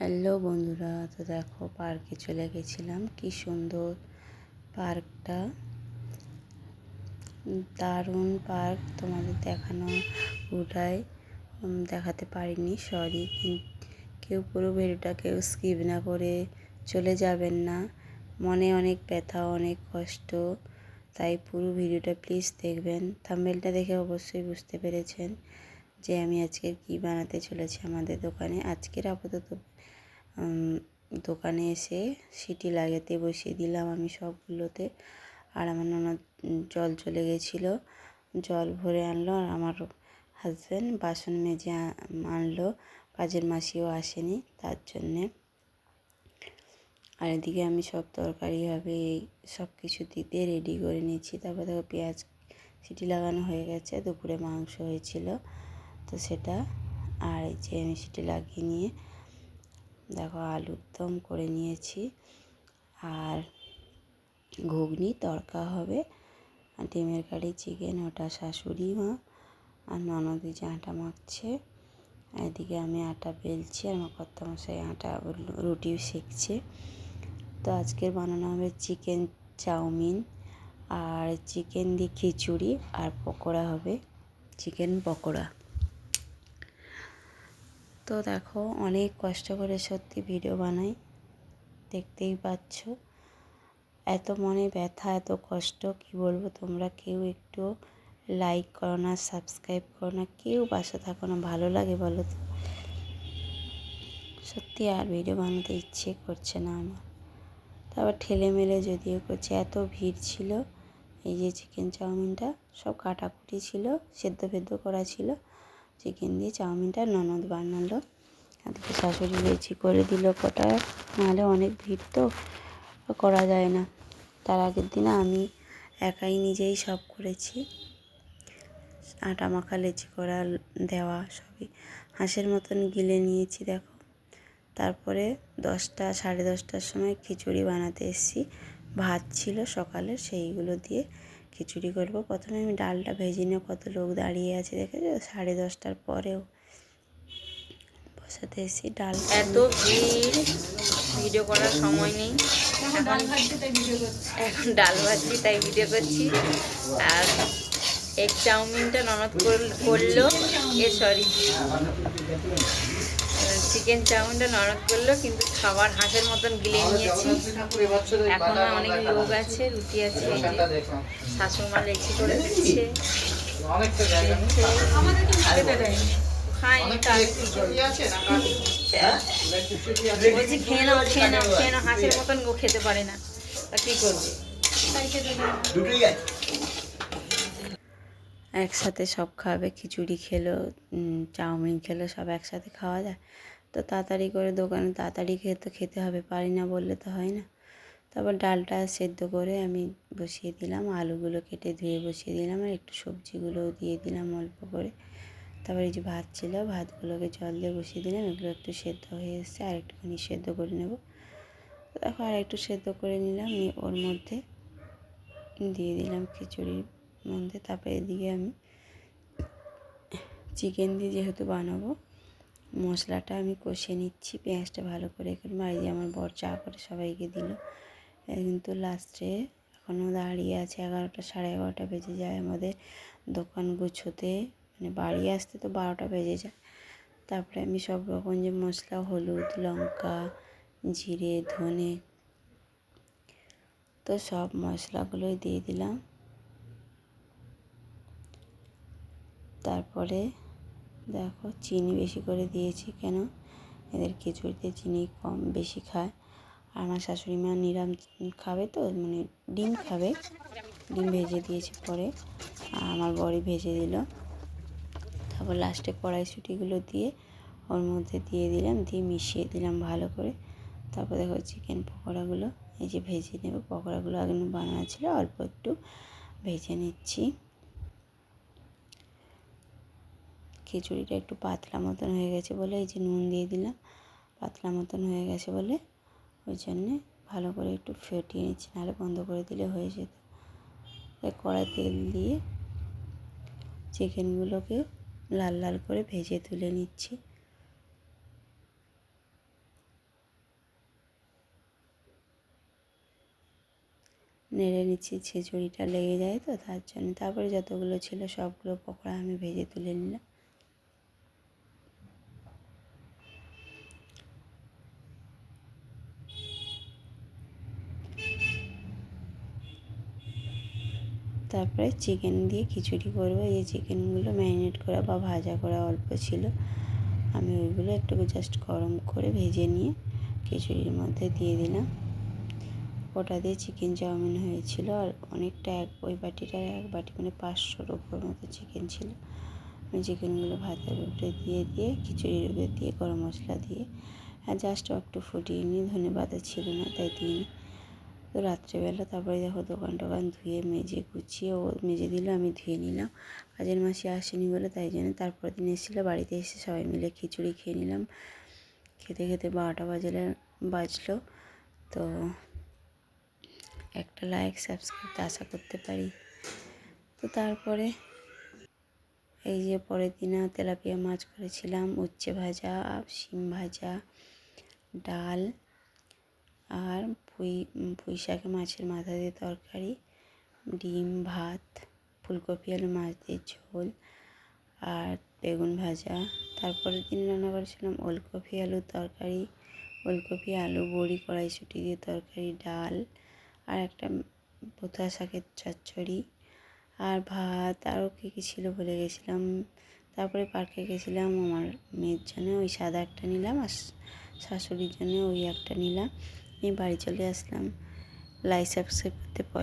Hello বন্ধুরা, তো দেখো পার্কে চলে গেছিলাম। কি সুন্দর পার্কটা। দারুণ পার্ক, তোমাদের দেখানো পুরোটাই দেখাতে পারিনি সরি কেউ পুরো ভিডিওটা কেউ স্কিপ না করে চলে যাবেন না। মনে অনেক ব্যথা, অনেক কষ্ট, তাই পুরো ভিডিওটা প্লিজ দেখবেন। থাম্বেলটা দেখে অবশ্যই বুঝতে পেরেছেন। যে আমি আজকে কি বানাতে চলেছি আমাদের দোকানে। আজকের আপাতত দোকানে এসে সিটি লাগাতে বসিয়ে দিলাম আমি সবগুলোতে। আর আমার ননদ জল চলে গেছিল। জল ভরে আনলো আর আমার হাজব্যান্ড বাসন মেজে আনলো। কাজের মাসিও আসেনি তার জন্যে। আর এদিকে আমি সব তরকারি হবে, এই সব কিছু দিতে রেডি করে নিচ্ছি। তারপর দেখো পেঁয়াজ সিটি লাগানো হয়ে গেছে, দুপুরে মাংস হয়েছিল। তো সেটা আর এই যে আমি সিটি লাগিয়ে নিয়ে দেখো আলুর দম করে নিয়েছি। আর ঘুগনি তড়কা হবে। আর ডিমের কারি চিকেন ওটা শাশুড়ি মা আর ননদি যে আটা মাখছে। এদিকে আমি আটা বেলছি আর আমার কর্তামশাই আটা রুটি সেঁকছে তো আজকের বানানো হবে চিকেন চাউমিন আর চিকেন দিয়ে খিচুড়ি আর পকোড়া হবে চিকেন পকোড়া। তো দেখো, অনেক কষ্ট করে সত্যি ভিডিও বানাই। দেখতেই পাচ্ছ। এত মনে ব্যথা, এত কষ্ট, কি বলব তোমরা? কেউ একটু লাইক করো না সাবস্ক্রাইব করো না, কেউ বাসা থাকো না, ভালো লাগে বলো তো। সত্যি আর ভিডিও বানাতে ইচ্ছে করছে না আমার। তারপর ঠেলে মেলে যদিও করছে, এত ভিড় ছিল, এই যে চিকেন চাউমিনটা, সব কাটাকুটি ছিল, সেদ্ধ ফেদ্ধ করা ছিল। চিকেন দিয়ে চাউমিনটা ননদ বানালো। এদিকে শাশুড়ি লেচি করে দিল কটা, নাহলে অনেক ভিড় তো, করা যায় না। তার আগের দিন আমি একাই নিজেই সব করেছি। আটা মাখা, লেচি করা দেওয়া, সবই। হাঁসের মতন গিলে নিয়েছি, দেখো। তারপরে দশটা, সাড়ে দশটার সময় খিচুড়ি বানাতে এসেছি। ভাত ছিল সকালে, সেইগুলো দিয়ে খিচুড়ি করব। প্রথমে আমি ডালটা ভেজে নিয়ে কত লোক দাঁড়িয়ে আছে দেখে সাড়ে দশটার পরেও বসাতে এসেছি ডাল। এত ভিড়, ভিডিও করার সময় নেই। এখন ডাল ভাজছি, তাই ভিডিও করছি। আর এগ চাউমিনটা ননদ করল। এ, সরি। চিকেন চাউমিনটা নরদ করল কিন্তু খাবার হাঁসের মতন গিলে নিয়েছি। এখন অনেক লোক আছে রুটি আছে শাশুড়মা লেচি করে দিচ্ছে। কি করব? বলছি খেয়ে নাও খেয়ে নাও খেয়ে নাও হাঁসের মতন গো খেতে পারে না। তা কি করবে? একসাথে সব খাবে খিচুড়ি খেলো চাউমিন খেলো সব একসাথে খাওয়া যায়। তো তাড়াতাড়ি করে দোকানে তাড়াতাড়ি খেয়ে তো খেতে হবে, পারি না বললে তো হয় না। তারপর ডালটা সেদ্ধ করে আমি বসিয়ে দিলাম, আলুগুলো কেটে ধুয়ে বসিয়ে দিলাম আর একটু সবজিগুলোও দিয়ে দিলাম অল্প করে। তারপর এই যে ভাত ছিল, ভাতগুলোকে জল দিয়ে বসিয়ে দিলাম, এগুলো একটু সেদ্ধ হয়ে এসছে, আর একটুখানি সেদ্ধ করে নেব। দেখো আর একটু সেদ্ধ করে নিলাম ওর মধ্যে দিয়ে দিলাম খিচুড়ির মধ্যে। তারপরে এদিকে আমি চিকেন দিয়ে যেহেতু বানাবো মশলাটা আমি কষে নিচ্ছি, পেঁয়াজটা ভালো করে আর এই আমার বর চা করে সবাইকে দিল। কিন্তু লাস্টে এখনও দাঁড়িয়ে আছে, এগারোটা সাড়ে এগারোটা বেজে যায় আমাদের দোকান গুছোতে মানে বাড়ি আসতে তো বারোটা বেজে যায়। তারপরে আমি সব রকম যে মশলা, হলুদ, লঙ্কা, জিরে, ধনে, তো সব মশলাগুলোই দিয়ে দিলাম। তারপরে দেখো চিনি বেশি করে দিয়েছি কেন? এদের খিচুড়িতে চিনি কম বেশি খায়। আর আমার শাশুড়ি মা নিরাম খাবে তো মানে ডিম খাবে। ডিম ভেজে দিয়েছি পরে। আর আমার বড়ি ভেজে দিল। তারপর লাস্টে কড়াইশুটিগুলো দিয়ে ওর মধ্যে দিয়ে দিলাম, দিয়ে মিশিয়ে দিলাম ভালো করে। তারপর দেখো চিকেন পকোড়াগুলো, এই যে ভেজে নেব। পকোড়াগুলো আগে বানানো ছিল, অল্প একটু ভেজে নিচ্ছি। খিচুড়িটা একটু পাতলা মতন হয়ে গেছে বলে এই যে নুন দিয়ে দিলাম। পাতলা মতন হয়ে গেছে বলে ওই জন্যে ভালো করে একটু ফেটিয়ে নিচ্ছি, নাহলে বন্ধ করে দিলে হয়ে যেত। কড়াই তেল দিয়ে চিকেনগুলোকে লাল লাল করে ভেজে তুলে নিচ্ছি। নেড়ে নিচ্ছি ছেঁচুড়িটা লেগে যায় তো, তার জন্য তারপরে যতগুলো ছিল সবগুলো পকোড়া আমি ভেজে তুলে নিলাম। তারপরে চিকেন দিয়ে খিচুড়ি করব। এই চিকেনগুলো ম্যারিনেট করা বা ভাজা করা অল্প ছিল। আমি ওইগুলো একটু জাস্ট গরম করে ভেজে নিয়ে খিচুড়ির মধ্যে দিয়ে দিলাম। ওটা দিয়ে চিকেন চাউমিন হয়েছিল আর অনেকটা এক, ওই বাটিটার এক বাটি মানে পাঁচশোর ওপর মতো চিকেন ছিল। আমি চিকেনগুলো ভাতের উপরে দিয়ে দিয়ে খিচুড়ির উপরে দিয়ে গরম মশলা দিয়ে, আর জাস্ট একটু ফুটিয়ে নিয়ে ধনে পাতা ছিল না তাই দিইনি। তো রাত্রেবেলা তারপরে দেখো দোকান টোকান ধুয়ে মেজে গুছিয়ে ও মেজে দিল, আমি ধুয়ে নিলাম। কাজের মাসি আসেনি বলে তাই জন্য তারপর দিন এসেছিল, বাড়িতে এসে সবাই মিলে খিচুড়ি খেয়ে নিলাম। খেতে খেতে বারোটা বাজলে, বাজলো। তো একটা লাইক সাবস্ক্রাইব আশা করতে পারি। তো তারপরে এই যে পরের দিনে তেলাপিয়া মাছ করেছিলাম, উচ্ছে ভাজা, শিম ভাজা, ডাল আর পুঁই পুঁই শাকে মাছের মাথা দিয়ে তরকারি, ডিম, ভাত, ফুলকপি, আলু, মাছ দিয়ে ঝোল আর বেগুন ভাজা। তারপরের দিন রান্না করেছিলাম ওলকপি আলুর তরকারি, ওলকপি, আলু, বড়ি, কড়াইশুঁটি দিয়ে তরকারি, ডাল আর একটা পোতা শাকের চচ্চড়ি আর ভাত। আরও কী কী ছিল ভুলে গেছিলাম। তারপরে পার্কে গেছিলাম, আমার মেয়ের জন্য ওই সাদা একটা নিলাম আর শাশুড়ির জন্য ওই একটা নিলাম। নিয়ে বাড়ি চলে আসলাম। লাইক সাবস্ক্রাইব করতে পয়সা